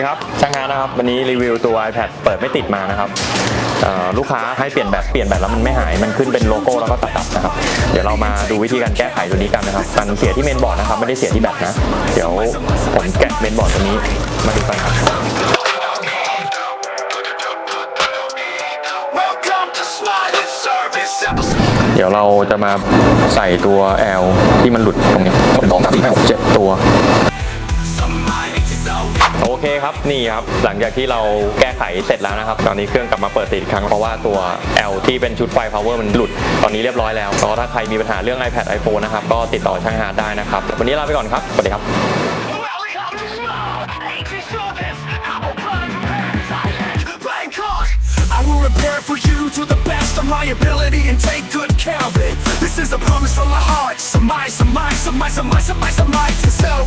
ดีครับช่างงานนะครับ วันนี้รีวิวตัว iPad เปิดไม่ติดมานะครับเอ่อลูกค้าให้เปลี่ยนแบตเปลี่ยนแบตแล้วมันไม่หาย มันขึ้นเป็นโลโก้แล้วก็ตัดๆนะครับ เดี๋ยวเรามาดูวิธีการแก้ไขตัวนี้กันนะครับมันเสียที่เมนบอร์ดนะครับ ไม่ได้เสียที่แบตนะ เดี๋ยวผมแกะเมนบอร์ดตัวนี้มาดูกันครับ Welcome to Smiley Service episode. เดี๋ยวเราจะมาใส่ตัว L ที่มันหลุดตรงนี้สองสามสี่ห้าหกเจ็ด เคครับนี่ครับหลังจากที่เราแก้ไขเสร็จแล้วนะครับ ตอนนี้เครื่องกลับมาเปิดติดอีกครั้งเพราะว่าตัว L ที่เป็นชุดไฟ power มันหลุด ตอนนี้เรียบร้อยแล้วก็ถ้าใครมีปัญหาเรื่อง iPad iPhone นะครับก็ติดต่อช่างฮาร์ดได้นะครับวันนี้ลาไปก่อนครับสวัสดีครับ Welcome to Smiley Service. I'm a plan Bangkok. I will repair for you to the best of my ability and take good care of it. This is a promise from my heart. Some my, some my, some my, some my, some my, some my to sell